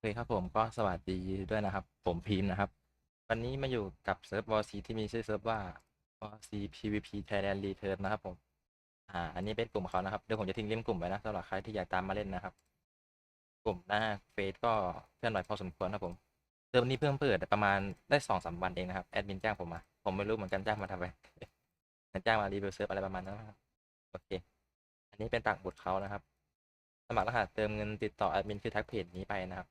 เคครับผมก็สวัสดีด้วยนะครับ ผมพีมนะครับ วันนี้มาอยู่กับเซิร์ฟวอซีที่มีชื่อเซิร์ฟว่าวอร์ซี PVP Thailand Return นะครับผม อ่า อันนี้เป็นกลุ่มเขานะครับ เดี๋ยวผมจะทิ้งลิงก์กลุ่มไว้นะสำหรับใครที่อยากตามมาเล่นนะครับ กลุ่มหน้าเฟซก็เพื่อนหน่อยพอสมควรครับผมเซิร์ฟนี้เพิ่งเปิดประมาณได้สองสามวันเองนะครับแอดมินจ้างผมมา ผมไม่รู้เหมือนกันจ้างมาทำไมจ้างมารีวิวเซิร์ฟอะไรประมาณนั้นนะครับโอเค อันนี้เป็นปากบุตรเขานะครับ สมัครรหัสเติมเงินติดต่อแอดมินคือทักเพจนี้ไปนะครับ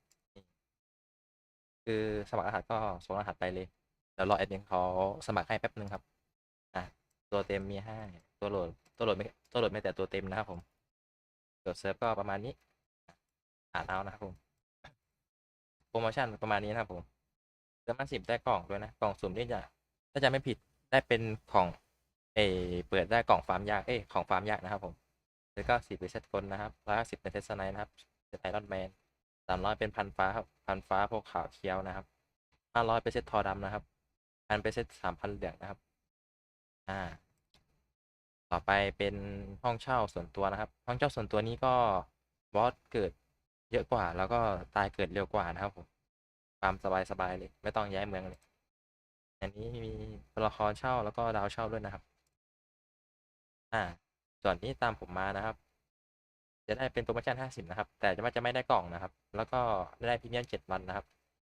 คือสมัครรหัสก็ส่งรหัสไปเลยเดี๋ยวรอแอดมินเขาสมัครให้แป๊บนึงครับ อะตัวเต็มมีให้ตัวโหลดตัวโหลดไม่ตัวโหลดไม่แต่ตัวเต็มนะครับผมโหลดเซิร์ฟก็ประมาณนี้อ่านเอานะครับผมโปรโมชั่นประมาณนี้นะครับผมเติมมาสิบได้กล่องด้วยนะกล่องสุ่มนี่จะถ้าจะไม่ผิดได้เป็นของเอเปิดได้กล่องฟาร์มยากเอ้ของฟาร์มยากนะครับผมแล้วก็สิบเป็นเซตคนนะครับร้อยสิบเป็นเซตสไนนะครับเซตไอรอนแมน สามร้อยเป็นพันฟ้าครับพันฟ้าพวกขาวเคี้ยวนะครับห้าร้อยเป็นเซตทอดำนะครับพันเป็นเซตสามพันเหลืองนะครับ อ่า ต่อไปเป็นห้องเช่าส่วนตัวนะครับ ห้องเช่าส่วนตัวนี้ก็บอสเกิดเยอะกว่า แล้วก็ตายเกิดเร็วกว่านะครับผมความสบายสบายเลย ไม่ต้องย้ายเมืองเลยอันนี้มีตัวละครเช่าแล้วก็ดาวเช่าด้วยนะครับ อ่า ส่วนนี้ตามผมมานะครับ จะได้เป็นโปรโมชั่น 50 นะครับ แต่จะไม่จะไม่ได้กล่องนะครับ แล้วก็ได้พรีเมียม7วันนะครับ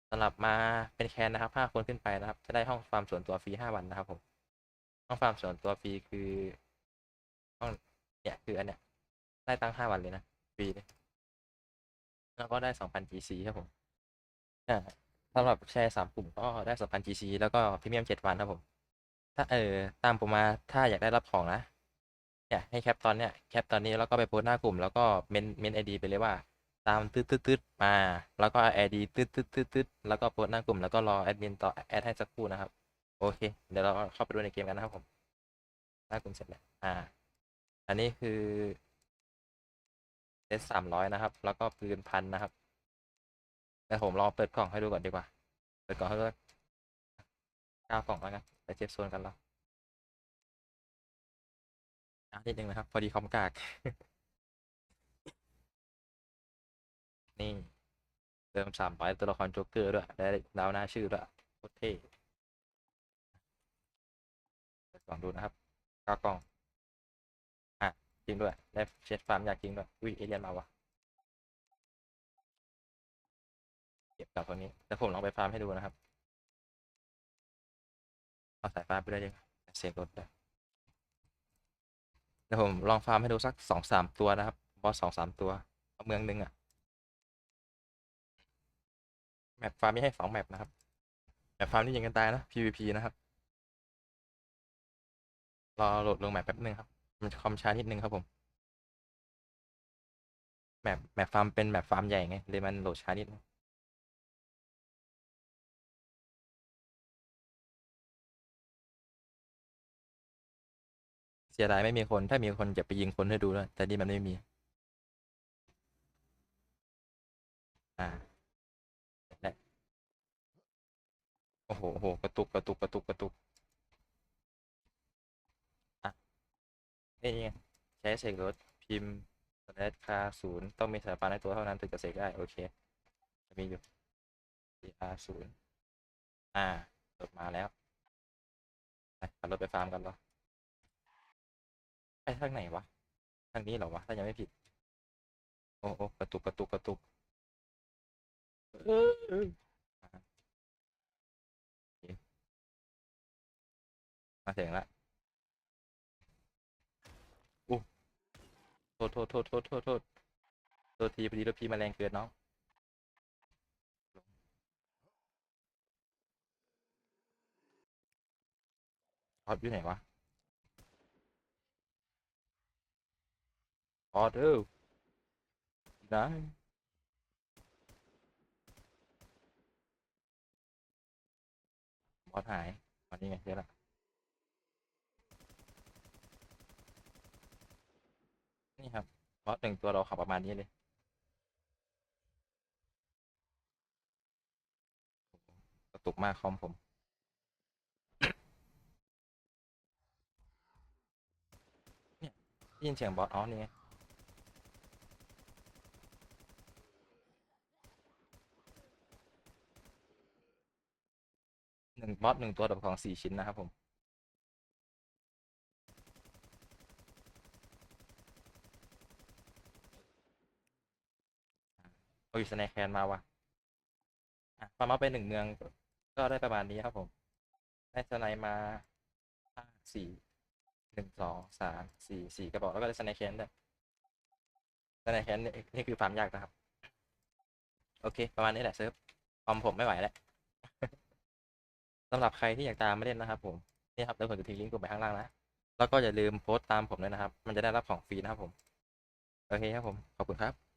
สำหรับมาเป็นแคนนะครับ5คนขึ้นไปนะครับ จะได้ห้องฟาร์มส่วนตัวฟรี 5 วันนะครับผม ห้องฟาร์มส่วนตัวฟรีคือห้องเนี่ยคืออันเนี้ยได้ตั้ง 5 วันเลยนะฟรีเลยแล้วก็ได้ 2,000 GC ครับผมอ่าสำหรับแชร์สามกลุ่มก็ได้ 2,000 GC แล้วก็พรีเมียม 7 วันครับผม ถ้าเออตามผมมาถ้าอยากได้รับของนะ เนี่ยให้แคปตอนเนี้ยแคปตอนนี้แล้วก็ไปโพสหน้ากลุ่มแล้วก็เมนเมนไอดีไปเลยว่าตามตืดตืดตืดมา แล้วก็ไอดีตืดตืดตืดตืดแล้วก็โพสหน้ากลุ่มแล้วก็รอแอดมินต่อแอดให้สักครู่นะครับ โอเค เดี๋ยวเราเข้าไปดูในเกมกันนะครับผมหน้ากลุ่มเสร็จแล้วอ่า อันนี้คือเซตสามร้อยนะครับ แล้วก็ปืนพันนะครับแต่ผมลองเปิดกล่องให้ดูก่อนดีกว่า เปิดกล่องให้ดูเก้ากล่องแล้วกันไปเช็คโซนกันแล้ว อะนิดนึงนะครับ พอดีคอมกาก นี่เติมสามร้อยตัวละครโจ๊กเกอร์ด้วย ได้ดาวหน้าชื่อด้วยโคตรเท่ลองดูนะครับก้ากล่อง อะ จริงด้วย ได้เช็ดฟาร์มอยากจริงด้วย อุ้ยเอเลียนมาวะเก็บกับตัวนี้แล้วผมลองไปฟาร์มให้ดูนะครับ เอาสายฟ้าไปได้ยยังเสียงรถด้ ดี๋ยวผมลองฟาร์มให้ดูสักสองสามตัวนะครับ บอสสองสามตัวเอาเมืองหนึ่งอะแมปฟาร์มมีให้สองแมปนะครับ แมปฟาร์มนี่ยิงกันตายนะ PVP นะครับ รอโหลดลงแมปแป๊บนึงครับ มันคอมช้านิดนึงครับผม แมปแมปฟาร์มเป็นแมปฟาร์มใหญ่ไงเลยมันโหลดช้านิดนึง สียดายไม่มีคน ถ้ามีคนจะไปยิงคนให้ดูด้วยแต่นี่มันไม่มี อ่าและโอ้โหโหกระตุกกระตุกกระตุกกระตุกอะนี่ไงใช้เสกรถพิมพ์สแตทคาศูนย์ต้องมีสถาปันในตัวเท่านั้นถึงจะเสกได้ โอเคมีอยู่ CR ศูนย์อ่ารถมาแล้วไปขับรถไปฟาร์มกันเหรอ ไปทางไหนวะ ทางนี้เหรอวะ ถ้ายังไม่ผิด โอ้โอ้กระตุกกระตุกกระตุกเออเอออะโอเคมาถึงละอู้โทษโทษโทษโทษโทษโทษโทษทีพอดีรถพี่มาแรงเกินเนาะออดอยู่ไหนวะออดเออได้บอสหายวันนี้ไงเจอละนี่ครับบอส หนึ่งตัวเราขับประมาณนี้เลยกระตุกมากคอมผม เนี่ยได้ยินเสียงบอสอ๋อนี่ไง หนึ่งบอสหนึ่งตัวดรอปของสี่ชิ้นนะครับผม โอ้ยสแนคแคนมาว่ะอะฟาร์มเอาไปหนึ่งเมืองก็ได้ประมาณนี้ครับผม ได้สไนมาห้าสี่หนึ่งสองสามสี่สี่กระบอกแล้วก็ได้สไนแคนด้วยสไนแคนนี่นี่คือฟามยากนะครับ โอเค ประมาณนี้แหละเซิร์ฟคอมผมไม่ไหวแล้ว สำหรับใครที่อยากตามมาเล่นนะครับ ผมนี่ครับเดี๋ยวผมจะทิ้งลิงก์กลุ่มไปข้างล่างนะแล้วก็อย่าลืมโพสต์ตามผมด้วยนะครับ มันจะได้รับของฟรีนะครับผม โอเคครับผม ขอบคุณครับ